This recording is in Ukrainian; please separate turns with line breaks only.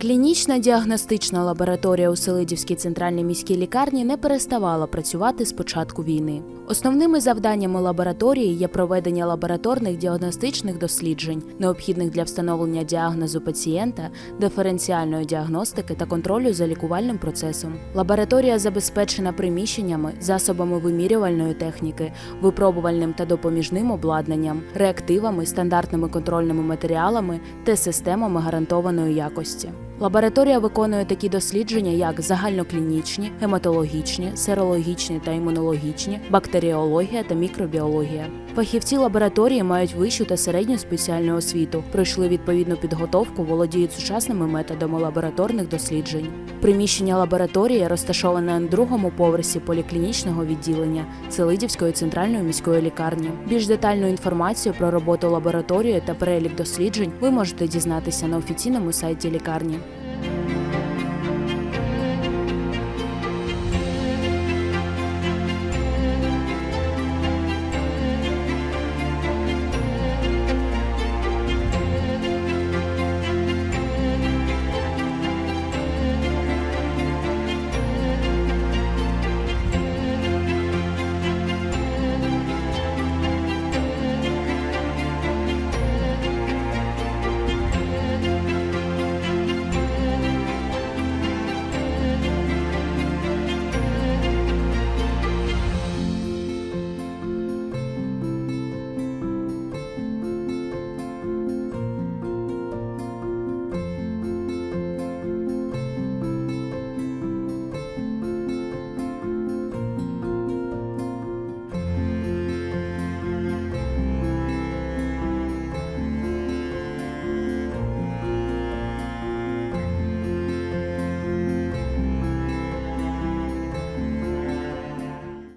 Клінічна діагностична лабораторія у Селидівській центральній міській лікарні не переставала працювати з початку війни. Основними завданнями лабораторії є проведення лабораторних діагностичних досліджень, необхідних для встановлення діагнозу пацієнта, диференціальної діагностики та контролю за лікувальним процесом. Лабораторія забезпечена приміщеннями, засобами вимірювальної техніки, випробувальним та допоміжним обладнанням, реактивами, стандартними контрольними матеріалами та системами гарантованої якості. Лабораторія виконує такі дослідження, як загальноклінічні, гематологічні, серологічні та імунологічні, бактеріологія та мікробіологія. Фахівці лабораторії мають вищу та середню спеціальну освіту, пройшли відповідну підготовку, володіють сучасними методами лабораторних досліджень. Приміщення лабораторії розташоване на другому поверсі поліклінічного відділення Селидівської центральної міської лікарні. Більш детальну інформацію про роботу лабораторії та перелік досліджень ви можете дізнатися на офіційному сайті лікарні.